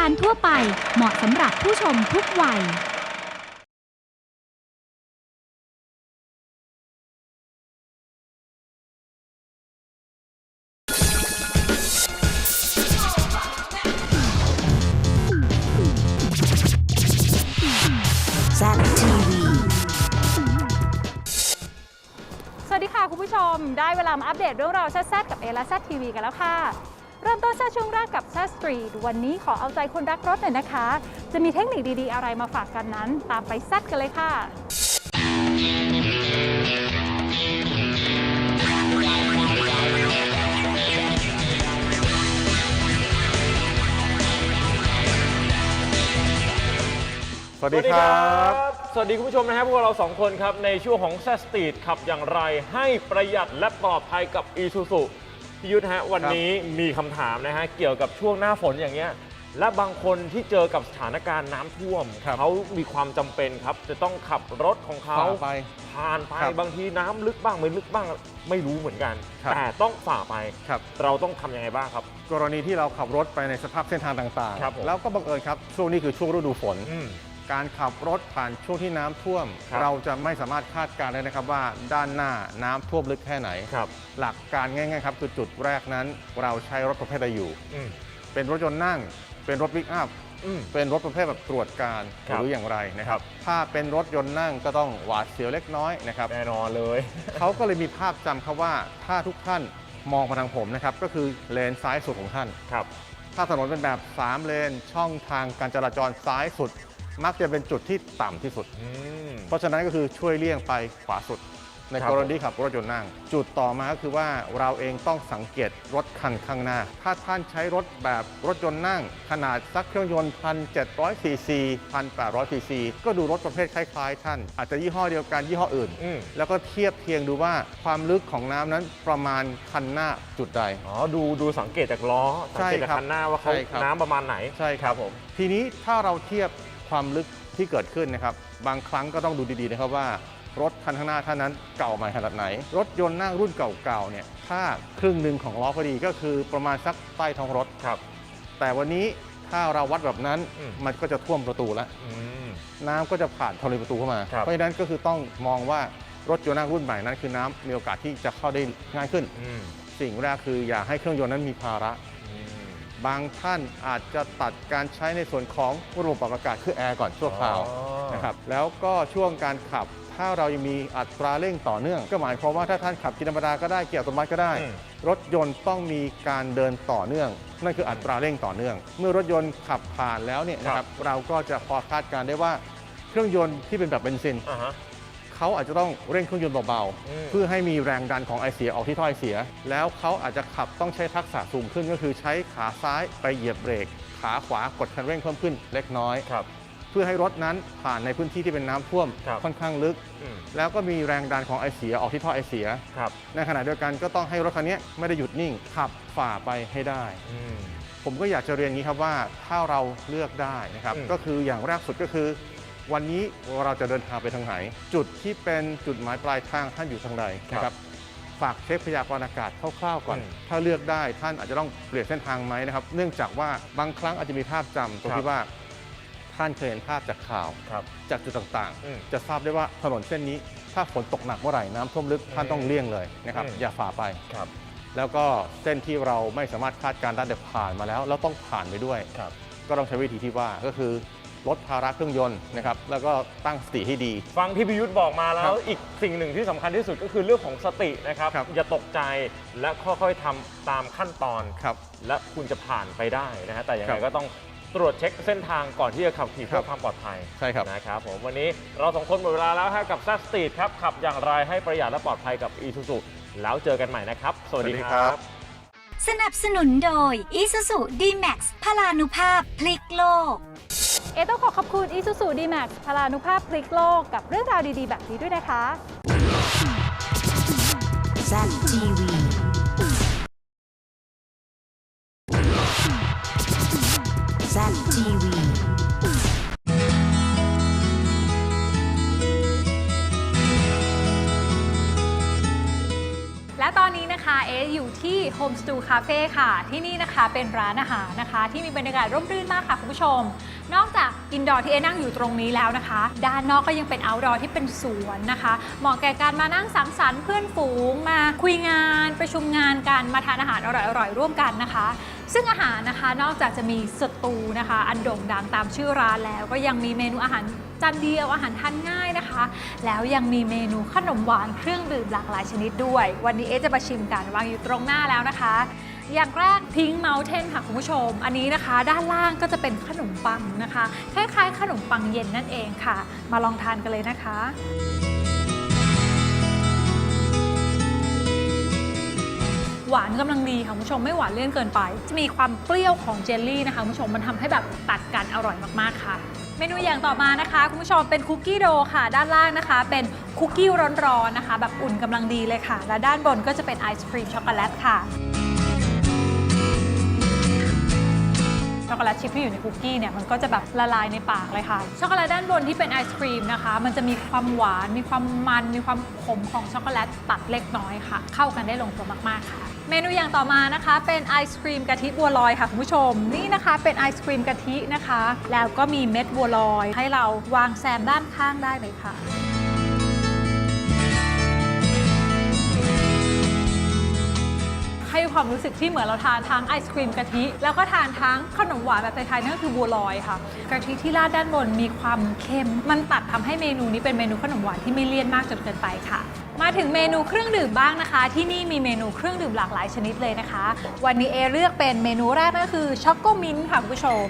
การทั่วไปเหมาะสำหรับผู้ชมทุกวัย Zap TV. สวัสดีค่ะคุณผู้ชม ได้เวลามาอัปเดตเรื่องราวแซ่บๆกับเอและแซทีวีกันแล้วค่ะ เริ่มต้นแซ่บช่วงแรกกับแซ่สตรีทวันนี้ขอเอาใจคนรักรถหน่อยนะคะ จะมีเทคนิคดีๆ อะไรมาฝากกันนั้น ตามไปแซ่บกันเลยค่ะสวัสดีครับ สวัสดีคุณผู้ชมนะครับพวกเราสองคนครับ ในช่วงของแซสตีดขับอย่างไรให้ประหยัดและปลอดภัยกับ e s u s u พี่ยุทธฮะวันนี้มีคำถามนะฮะเกี่ยวกับช่วงหน้าฝนอย่างเงี้ยและบางคนที่เจอกับสถานการณ์น้ำท่วมครับเขามีความจำเป็นครับ จะต้องขับรถของเขาฝ่าไปผ่านไปครับบางทีน้ำลึกบ้างไม่ลึกบ้างไม่รู้เหมือนกัน ครับ แต่ต้องฝ่าไปครับ เราต้องทำยังไงบ้างครับ กรณีที่เราขับรถไปในสภาพเส้นทางต่างครับผม ๆ แล้วก็บังเอิญครับช่วงนี้คือช่วงฤดูฝน อืม การขับรถผ่านช่วงที่น้ำท่วม ครับ เราจะไม่สามารถคาดการณ์ได้นะครับว่าด้านหน้าน้ำท่วมลึกแค่ไหน ครับหลักการง่ายๆครับคือจุดแรกนั้น เราใช้รถประเภทใดอยู่ อืมเป็นรถยนต์นั่ง เป็นรถวิกอัพ อืม เป็นรถประเภทแบบตรวจการครับหรืออย่างไรนะครับครับ ถ้าเป็นรถยนต์นั่งก็ต้องหวาดเสียวเล็กน้อยนะครับ แน่นอนเลย เขาก็เลยมีภาพจำครับว่าถ้าทุกท่านมองมาทางผมนะครับ ก็คือเลนซ้ายสุดของท่าน ครับ ถ้าถนนเป็นแบบ 3 เลน ช่องทางการจราจรซ้ายสุด มักจะเป็นจุดที่ต่ำที่สุด อืม เพราะฉะนั้นก็คือช่วยเลี่ยงไปขวาสุด ในครับ กรณีขับรถยนต์นั่ง จุดต่อมาก็คือว่าเราเองต้องสังเกตรถคันข้างหน้า ถ้าท่านใช้รถแบบรถยนต์นั่ง ขนาดสักเครื่องยนต์1,700ซีซี1,800ซีซีก็ดูรถประเภทคล้ายๆ ท่าน อาจจะยี่ห้อเดียวกันยี่ห้ออื่น อืมแล้วก็เทียบเคียงดูว่าความลึกของน้ำนั้นประมาณคันหน้าจุดใด อ๋อดูดูสังเกตจากล้อสังเกตจากใช่ครับคันหน้าว่าเขาใช่ครับ น้ำประมาณไหน ใช่ครับผม ทีนี้ถ้าเราเทียบ ความลึกที่เกิดขึ้นนะครับ บางครั้งก็ต้องดูดีๆนะครับว่ารถคันข้างหน้าท่านนั้นเก่ามาขนาดไหน รถยนต์นั่งรุ่นเก่าๆเนี่ยถ้าครึ่งหนึ่งของล้อพอดีก็คือประมาณสักใต้ท้องรถครับ แต่วันนี้ถ้าเราวัดแบบนั้นอืม มันก็จะท่วมประตูแล้ว อืม น้ำก็จะผ่านทะเลประตูเข้ามา ครับ เพราะฉะนั้นก็คือต้องมองว่ารถยนต์นั่งรุ่นใหม่นั้นคือน้ำมีโอกาสที่จะเข้าได้ง่ายขึ้น อืม สิ่งแรกคืออย่าให้เครื่องยนต์นั้นมีภาระอืม บางท่านอาจจะตัดการใช้ในส่วนของระบบปรับอากาศคือแอร์ก่อนชั่วคราวอ๋อ นะครับแล้วก็ช่วงการขับ ถ้าเรายังมีอัตราเร่งต่อเนื่อง ก็หมายความว่าถ้าท่านขับกินธรรมดาก็ได้เกียร์อัตโนมัติก็ได้ อืม รถยนต์ต้องมีการเดินต่อเนื่อง นั่นคืออัตราเร่งต่อเนื่อง เมื่อรถยนต์ขับผ่านแล้วเนี่ยนะครับเราก็จะพอคาดการณ์ได้ว่าเครื่องยนต์ที่เป็นแบบเบนซิน อ่าฮะ เขาอาจจะต้องเร่งเครื่องยนต์เบาอืมๆเพื่อให้มีแรงดันของไอเสียออกที่ท่อไอเสีย แล้วเขาอาจจะขับต้องใช้ทักษะสูงขึ้นก็คือใช้ขาซ้ายไปเหยียบเบรก ขาขวากดคันเร่งเพิ่มขึ้นเล็กน้อยครับเพื่อให้รถนั้นผ่านในพื้นที่ที่เป็นน้ำท่วมครับค่อนข้างลึกอืมแล้วก็มีแรงดันของไอเสียออกที่ท่อไอเสียครับในขณะเดียวกันก็ต้องให้รถคันนี้ไม่ได้หยุดนิ่งขับฝ่าไปให้ได้อืมผมก็อยากจะเรียนอย่างนี้ครับว่าถ้าเราเลือกได้นะครับอืมก็คืออย่างแรกสุดก็คือ วันนี้เราจะเดินทางไปทางไหน จุดที่เป็นจุดหมายปลายทางท่านอยู่ทางใดนะครับฝากเช็คพยากรณ์อากาศคร่าวๆก่อนอืมถ้าเลือกได้ท่านอาจจะต้องเปลี่ยนเส้นทางไหมนะครับ เนื่องจากว่าบางครั้งอาจจะมีภาพจำตรงครับที่ว่าท่านเคยเห็นภาพจากข่าวครับจากจุดต่างอืมๆจะทราบได้ว่าถนนเส้นนี้ ถ้าฝนตกหนักเมื่อไหร่น้ำท่วมลึกท่านต้องเลี่ยงเลยนะครับอืมอย่าฝ่าไปครับ แล้วก็เส้นที่เราไม่สามารถคาดการณ์ได้แต่ผ่านมาแล้วแล้วต้องผ่านไปด้วยครับก็ต้องใช้วิธีที่ว่าก็คือ ลดภาระเครื่องยนต์นะครับแล้วก็ตั้งสติให้ดี ฟังที่พิยุทธ์บอกมาแล้ครัวบอีกสิ่งหนึ่งที่สำคัญที่สุดก็คือเรื่องของสตินะครับ ครับ อย่าตกใจและค่อยๆทำตามขั้นตอน ครับ และคุณจะผ่านไปได้นะฮะแต่ยังครัไงบก็ต้องตรวจเช็คเส้นทางก่อนที่จะขับขี่ครัเพื่อบความปลอดภัยใช่ครับ นะครับผมวันนี้เราสองคนหมดเวลาแล้วฮะกับซัสตีดครับขับอย่างไรให้ประหยัดและปลอดภัยกับอีซูซูแล้วเจอกันใหม่นะครับ สวัสดีสวัสดีคครัรับบสนับสนุนโดย Isuzu D-Max พลานุภาพพลิกโลกเอต้องขอขอบคุณ Isuzu D-Max พลานุภาพพลิกโลกกับเรื่องราวดีๆ แบบนี้ด้วยนะคะ z a TV. z a TV. และ ตอนนี้นะคะเออยู่ที่ Home Stew Cafe ค่ะ ที่นี่นะคะเป็นร้านอาหารนะคะ ที่มีบรรยากาศร่มรื่นมากค่ะคุณผู้ชม นอกจากอินดอร์ที่เอนั่งอยู่ตรงนี้แล้วนะคะ ด้านนอกก็ยังเป็นเอาท์ดอร์ที่เป็นสวนนะคะ เหมาะแก่การมานั่งสังสรรค์เพื่อนฝูงมาคุยงาน ประชุมงานกันมาทานอาหารอร่อยๆร่วมกันนะคะ ซึ่งอาหารนะคะนอกจากจะมีสตูนะคะ อันโด่งดังตามชื่อร้านแล้วก็ยังมีเมนูอาหารจานเดียวอาหารทานง่ายนะคะ แล้วยังมีเมนูขนมหวานเครื่องดื่มหลากหลายชนิดด้วย วันนี้เอจะมาชิมกันวางอยู่ตรงหน้าแล้วนะคะ อย่างแรกพิงเมลเทนค่ะคุณผู้ชม อันนี้นะคะ ด้านล่างก็จะเป็นขนมปังนะคะ คล้ายๆ ขนมปังเย็นนั่นเองค่ะ มาลองทานกันเลยนะคะ หวานกำลังดีค่ะคุณผู้ชมไม่หวานเลี่ยนเกินไป จะมีความเปรี้ยวของเจลลี่นะคะคุณผู้ชมมันทำให้แบบตัดกันอร่อยมากๆค่ะ เมนูอย่างต่อมานะคะคุณผู้ชมเป็นคุกกี้โดค่ะ ด้านล่างนะคะ เป็นคุกกี้ร้อนๆนะคะ แบบอุ่นกำลังดีเลยค่ะ และด้านบนก็จะเป็นไอศครีมช็อกโกแลตค่ะ ช็อกโกแลตชิพที่อยู่ในคุกกี้เนี่ยมันก็จะแบบละลายในปากเลยค่ะ ช็อกโกแลตด้านบนที่เป็นไอศครีมนะคะ มันจะมีความหวาน มีความมัน มีความขมของช็อกโกแลตตัดเล็กน้อยค่ะ เข้ากันได้ลงตัวมากๆค่ะเมนูอย่างต่อมานะคะ เป็นไอศครีมกะทิบัวลอยค่ะคุณผู้ชม นี่นะคะเป็นไอศครีมกะทินะคะ แล้วก็มีเม็ดบัวลอย ให้เราวางแซมด้านข้างได้เลยค่ะ ให้ความรู้สึกที่เหมือนเราทานทั้งไอศครีมกะทิ แล้วก็ทานทั้งขนมหวานแบบไทยๆนั่นก็คือบัวลอยค่ะกะทิที่ราดด้านบนมีความเค็ม มันตัดทำให้เมนูนี้เป็นเมนูขนมหวานที่ไม่เลี่ยนมากจนเกินไปค่ะมาถึงเมนูเครื่องดื่มบ้างนะคะ ที่นี่มีเมนูเครื่องดื่มหลากหลายชนิดเลยนะคะ วันนี้เอเลือกเป็นเมนูแรกนั่นก็คือช็อกโกมินท์ค่ะคุณผู้ชม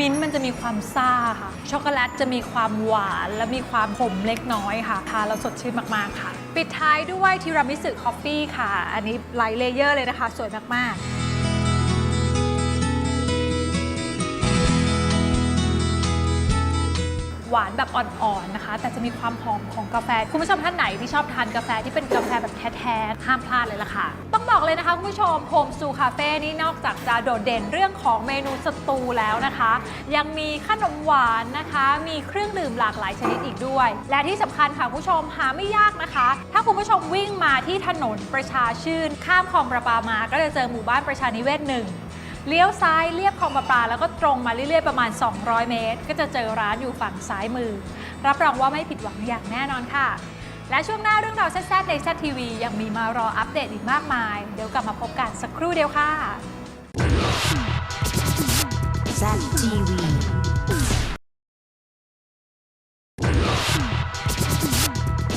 มิ้นท์มันจะมีความซ่าค่ะ ช็อกโกแลตจะมีความหวานและมีความขมเล็กน้อยค่ะ ทานแล้วสดชื่นมากๆค่ะ ปิดท้ายด้วยทีรามิสุคอฟฟี่ค่ะ อันนี้ไลท์เลเยอร์เลยนะคะ สวยมากๆ วานแบบอ่อนๆนะคะ แต่จะมีความหอมของกาแฟ คุณผู้ชมท่านไหนที่ชอบทานกาแฟที่เป็นกาแฟแบบแท้ๆห้ามพลาดเลยล่ะค่ะ ต้องบอกเลยนะคะคุณผู้ชมโฮมซูคาเฟ่นี่นอกจากจะโดดเด่นเรื่องของเมนูสตูแล้วนะคะ ยังมีขนมหวานนะคะ มีเครื่องดื่มหลากหลายชนิดอีกด้วย และที่สำคัญค่ะคุณผู้ชมหาไม่ยากนะคะ ถ้าคุณผู้ชมวิ่งมาที่ถนนประชาชื่น ข้ามคลองประปามา ก็จะเจอหมู่บ้านประชานิเวศหนึ่ง เลี้ยวซ้ายเรียบคลองประปาแล้วก็ตรงมาเรื่อยๆประมาณ 200 เมตร ก็จะเจอร้านอยู่ฝั่งซ้ายมือ รับรองว่าไม่ผิดหวังอย่างแน่นอนค่ะ และช่วงหน้าเรื่องราวแซ่บๆในแซทีวียังมีมารออัปเดตอีกมากมาย เดี๋ยวกลับมาพบกันสักครู่เดียวค่ะ Zap TV.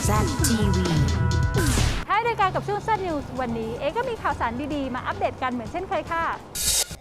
Zap TV. ท้ายรายการกับช่วง Z News วันนี้ เอก็มีข่าวสารดีๆ มาอัปเดตกันเหมือนเช่นเคยค่ะ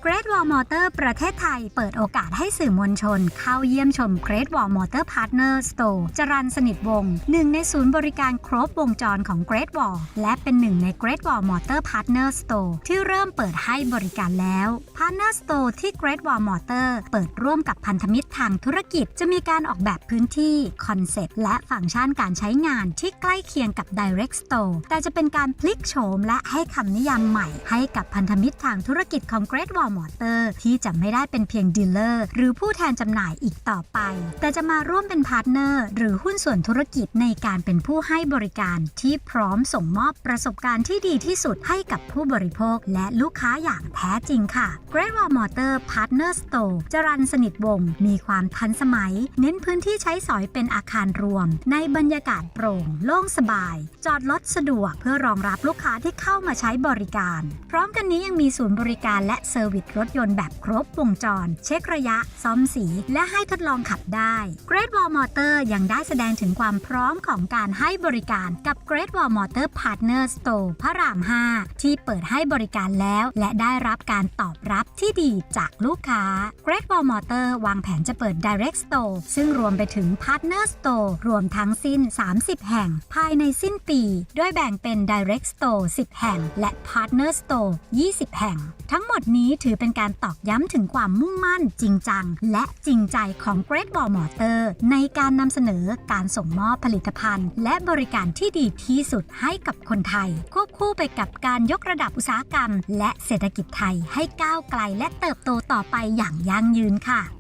Great Wall Motor ประเทศไทย เปิดโอกาสให้สื่อมวลชน เข้าเยี่ยมชม Great Wall Motor Partner Store จรันสนิทวงศ์หนึ่งในศูนย์บริการครบวงจรของ Great Wall และเป็นหนึ่งใน Great Wall Motor Partner Store ที่เริ่มเปิดให้บริการแล้ว Partner Store ที่ Great Wall Motor เปิดร่วมกับพันธมิตรทางธุรกิจจะมีการออกแบบพื้นที่คอนเซ็ปต์และฟังก์ชันการใช้งานที่ใกล้เคียงกับ Direct Store แต่จะเป็นการพลิกโฉมและให้คำนิยามใหม่ให้กับพันธมิตรทางธุรกิจของ Great Wall Motor ที่จะไม่ได้เป็นเพียงดีลเลอร์หรือผู้แทนจำหน่ายอีกต่อไป แต่จะมาร่วมเป็นพาร์ทเนอร์หรือหุ้นส่วนธุรกิจในการเป็นผู้ให้บริการที่พร้อมส่งมอบประสบการณ์ที่ดีที่สุดให้กับผู้บริโภค และลูกค้าอย่างแท้จริงค่ะ Great Wall Motor Partner Store จรันสนิทวง มีความทันสมัย เน้นพื้นที่ใช้สอยเป็นอาคารรวม ในบรรยากาศโปร่ง โล่งสบาย จอดรถสะดวกเพื่อรองรับลูกค้าที่เข้ามาใช้บริการ พร้อมกันนี้ยังมีศูนย์บริการและเซอร์วิสรถยนต์แบบครบวงจร เช็คระยะซ่อมสี และให้ทดลองขับได้ Great Wall Motor ยังได้แสดงถึงความพร้อมของการให้บริการกับ Great Wall Motor Partner Store พระราม 5 ที่เปิดให้บริการแล้ว และได้รับการตอบรับที่ดีจากลูกค้า Great Wall Motor วางแผนจะเปิด Direct Store ซึ่งรวมไปถึง Partner Store รวมทั้งสิ้น 30 แห่ง ภายในสิ้นปี โดยแบ่งเป็น Direct Store 10 แห่ง และ Partner Store 20 แห่ง ทั้งหมดนี้ถือือเป็นการตอกย้ำถึงความมุ่งมั่นจริงจัง และจริงใจของ Great Wall Motor ในการนำเสนอการส่งมอบผลิตภัณฑ์ และบริการที่ดีที่สุดให้กับคนไทย ควบคู่ไปกับการยกระดับอุตสาหกรรม และเศรษฐกิจไทยให้ก้าวไกลและเติบโตต่อไปอย่างยั่งยืนค่ะ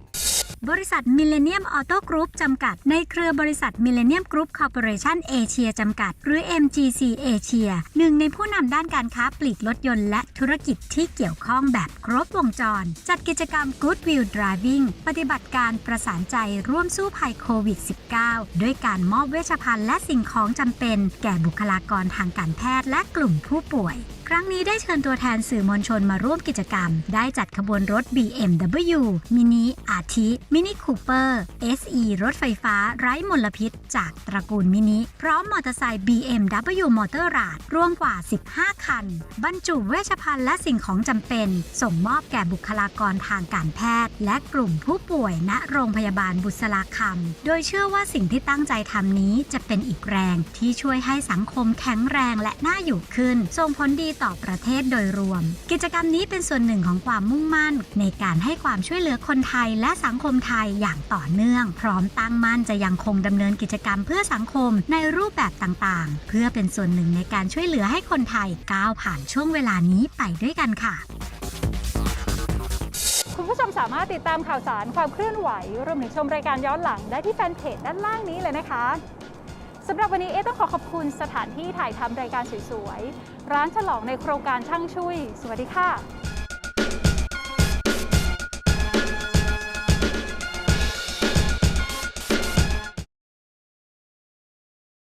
บริษัทมิเลเนียมออโต้กรุ๊ปจำกัด ในเครือบริษัทมิเลเนียมกรุ๊ปคอร์ปอเรชั่นเอเชียจำกัด หรือ MGC เอเชียหนึ่งในผู้นำด้านการค้าปลีกรถยนต์และธุรกิจที่เกี่ยวข้องแบบครบวงจร จัดกิจกรรม Goodwill Driving ปฏิบัติการประสานใจร่วมสู้ภัยโควิด -19 ด้วยการมอบเวชภัณฑ์และสิ่งของจำเป็น แก่บุคลากรทางการแพทย์และกลุ่มผู้ป่วยครั้งนี้ได้เชิญตัวแทนสื่อมวลชนมาร่วมกิจกรรม ได้จัดขบวนรถ BMW Mini อาทิ Mini Cooper SE รถไฟฟ้าไร้มลพิษ จากตระกูลมินิ พร้อมมอเตอร์ไซค์ BMW Motor Rad รวมกว่า 15 คัน บรรจุเวชภัณฑ์และสิ่งของจำเป็น ส่งมอบแก่บุคลากรทางการแพทย์ และกลุ่มผู้ป่วยณโรงพยาบาลบุษราคำโดยเชื่อว่าสิ่งที่ตั้งใจทำนี้จะเป็นอีกแรงที่ช่วยให้สังคมแข็งแรงและน่าอยู่ขึ้น ส่งผลดีต่อประเทศโดยรวม กิจกรรมนี้เป็นส่วนหนึ่งของความมุ่งมั่น ในการให้ความช่วยเหลือคนไทยและสังคมไทยอย่างต่อเนื่อง พร้อมตั้งมั่นจะยังคงดำเนินกิจกรรมเพื่อสังคมในรูปแบบต่างๆ เพื่อเป็นส่วนหนึ่งในการช่วยเหลือให้คนไทยก้าวผ่านช่วงเวลานี้ไปด้วยกันค่ะคุณผู้ชมสามารถติดตามข่าวสารความเคลื่อนไหว รวมถึงชมรายการย้อนหลังได้ที่แฟนเพจด้านล่างนี้เลยนะคะสำหรับวันนี้เอต้องขอขอบคุณสถานที่ถ่ายทำรายการสวยๆ ร้านฉลองในโครงการช่างช่วย สวัสดีค่ะ